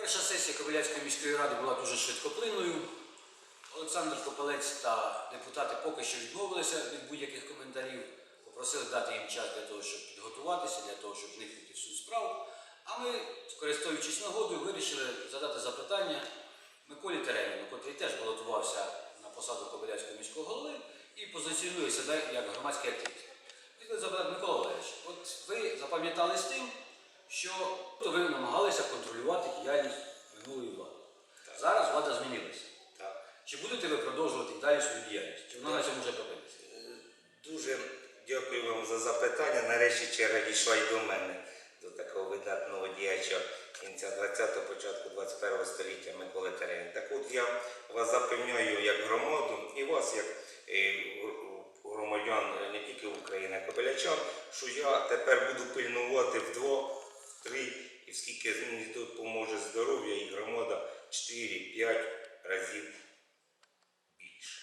Перша сесія Кобиляцької міської ради була дуже швидкоплинною. Олександр Копалець та депутати поки що відмовилися від будь-яких коментарів, попросили дати їм час для того, щоб підготуватися, для того, щоб вникнути в суть справ. А ми, користуючись нагодою, вирішили задати запитання Миколі Тереніну, котрий теж балотувався на посаду Кобиляцького міського голови і позиціонує себе як громадський активіст. Микола Валерійович, от ви запам'ятали з тим, що ви намагалися контролювати діяльність минулої влади. Зараз влада змінилася. Так. Чи будете ви продовжувати і далі свою діяльність? Чи вона на цьому вже припиниться? Дуже дякую вам за запитання. Нарешті черга дійшла і до мене, до такого видатного діяча кінця 20-го, початку 21-го століття Миколи Терені. Так от я вас запевняю як громаду і вас, як е, громадян е, не тільки України, а кобилячан, що я тепер буду пильнувати в два, в три, і скільки мені допоможе здоров'я і громада 4-5 разів більше.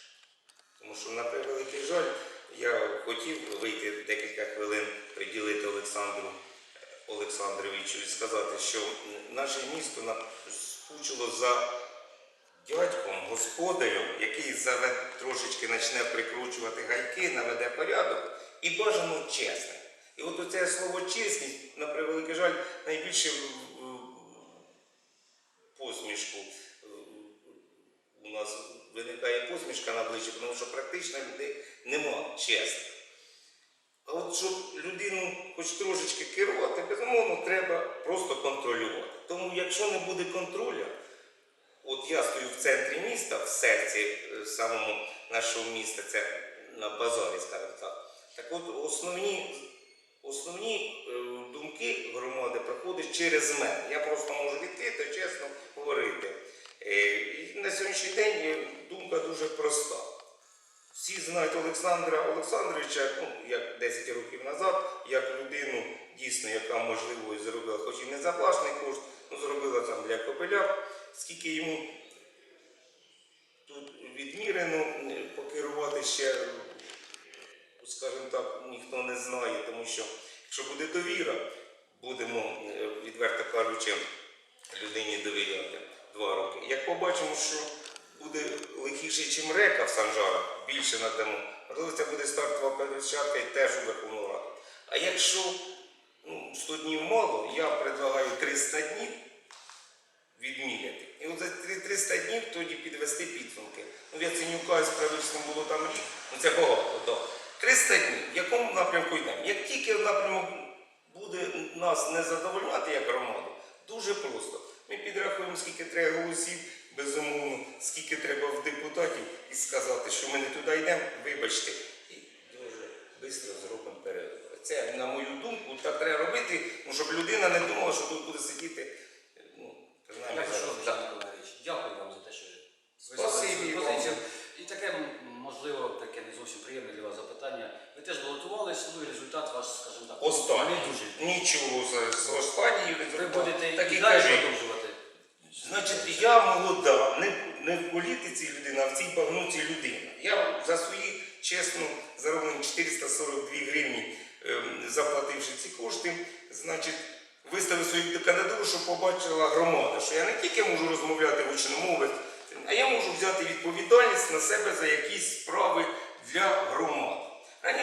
Тому що, на превеликий жаль, я хотів вийти декілька хвилин, приділити Олександру е, Олександровичу і сказати, що наше місто скучило за дядьком, господарем, який заве, трошечки почне прикручувати гайки, наведе порядок і бажано чесним. І от оце слово чесність, на превеликий жаль, найбільше посмішку у нас виникає посмішка на тому що практично людей нема чесних. А от щоб людину хоч трошечки керувати, безумовно, треба просто контролювати. Тому якщо не буде контролю, от я стою в центрі міста, в серці е, самому нашого міста, це на базарі, скажімо так. Так от основні, основні е, думки громади проходять через мене. Я просто можу відкрито, чесно говорити. Е, І на сьогоднішній день думка дуже проста. Всі знають Олександра Олександровича, ну, як 10 років назад, як людину дійсно, яка можливо зробила, хоч і не за кошт, ну зробила там для Кобиля, скільки йому тут відмірено е, покерувати ще, скажімо так, ніхто не знає, тому що якщо буде довіра, будемо, е, відверто кажучи, людині довіряти два роки. Як побачимо, що буде лихіше, ніж река в Санжарах, більше надамо, можливо, це буде стартова перечатка і теж у Верховну Раду. А якщо ну, 100 днів мало, я предлагаю 300 днів відміряти. І от за 300 днів тоді підвести підсумки. Ну, Яценюка і справедливим було там рік, ну це багато. 300 днів, в якому напрямку йдемо? Як тільки напрямок буде нас не задовольняти як громаду, дуже просто. Ми підрахуємо, скільки треба голосів, безумовно, скільки треба в депутатів, і сказати, що ми не туди йдемо, вибачте, і дуже швидко зробимо перевибори. Це, на мою думку, так треба робити, щоб людина не думала, що тут буде сидіти. Ну, принаймні, Дякую, зараз. Олександр Миколаївич. Дякую вам за те, що ви Спасибі висловили свою вам. позицію. І таке, м, можливо, таке не зовсім приємне для вас запитання. Ви теж балотувались, ну і результат ваш, скажімо так, Останній. дуже. Нічого з, останньої Ви будете Так і далі продовжувати. Значить, я молода, не, не в політиці людина, а в цій багнуті людина. Я за свої чесно зароблені 442 гривні, ем, заплативши ці кошти, значить, виставив свою кандидатуру, щоб побачила громада, що я не тільки можу розмовляти в гучномовець, а я можу взяти відповідальність на себе за якісь справи.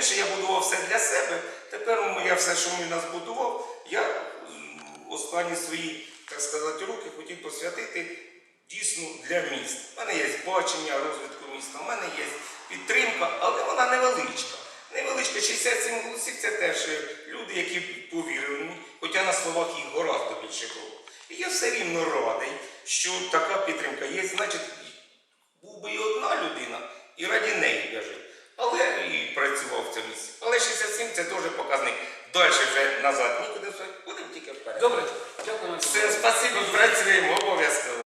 Раніше я будував все для себе, тепер я все, що мій нас будував, я останні свої, так сказати, роки хотів посвятити дійсно для міста. У мене є бачення розвитку міста, у мене є підтримка, але вона невеличка. Невеличка, 67 голосів це теж люди, які повірили мені, хоча на словах їх гораздо більше було. І я все рівно радий, що така підтримка є. Значить, був би і одна людина, і раді неї я жив. Але і працював в цьому місці. Але 67 це теж показник. Далі вже назад нікуди все. Будемо тільки вперед. Добре, дякую. Все, спасибі, працюємо обов'язково.